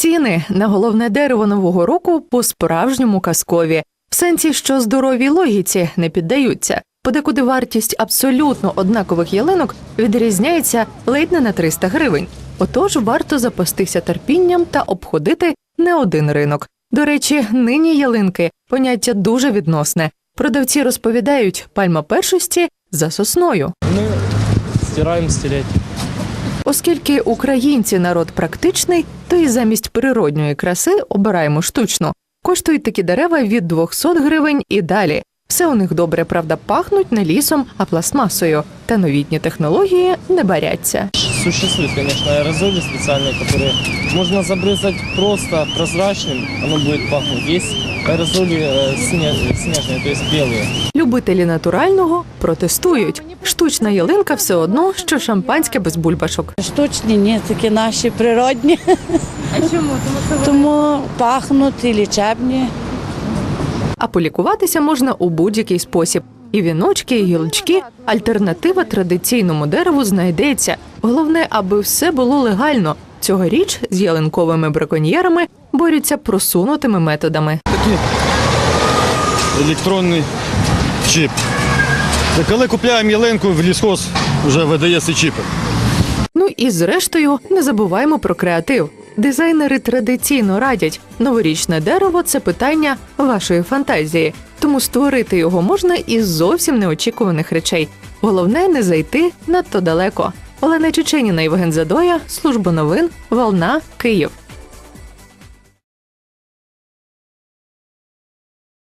Ціни на головне дерево нового року по-справжньому казкові, в сенсі, що здоровій логіці не піддаються. Подекуди вартість абсолютно однакових ялинок відрізняється ледь не на 300 гривень. Отож варто запастися терпінням та обходити не один ринок. До речі, нині ялинки поняття дуже відносне. Продавці розповідають, пальма першості за сосною. Ну, стираем стереть. Оскільки українці народ практичний, то і замість природньої краси обираємо штучну. Коштують такі дерева від 200 гривень і далі. Все у них добре, правда, пахнуть не лісом, а пластмасою. Та новітні технології не баряться. Существуют, конечно, аэрозоли специальные, которые можно забрызгать просто прозрачным, оно будет пахнуть. Есть аэрозоли э, сине- снежные, то есть белые. Любителі натурального протестують. Штучна ялинка все одно, що шампанське без бульбашок. Штучні, ні, такі наші природні. А чому? Тому пахнуть і лічебні. А полікуватися можна у будь-який спосіб. І віночки, і гілочки. Альтернатива традиційному дереву знайдеться. Головне, аби все було легально. Цьогоріч з ялинковими браконьєрами борються просунутими методами. такий електронний чіп. Коли купляємо ялинку в лісхоз, вже видається чіпи. Ну і зрештою не забуваємо про креатив. Дизайнери традиційно радять, новорічне дерево це питання вашої фантазії, тому створити його можна із зовсім неочікуваних речей. Головне не зайти надто далеко. Олена Чеченіна, Євген Задоя, служба новин, Волна, Київ.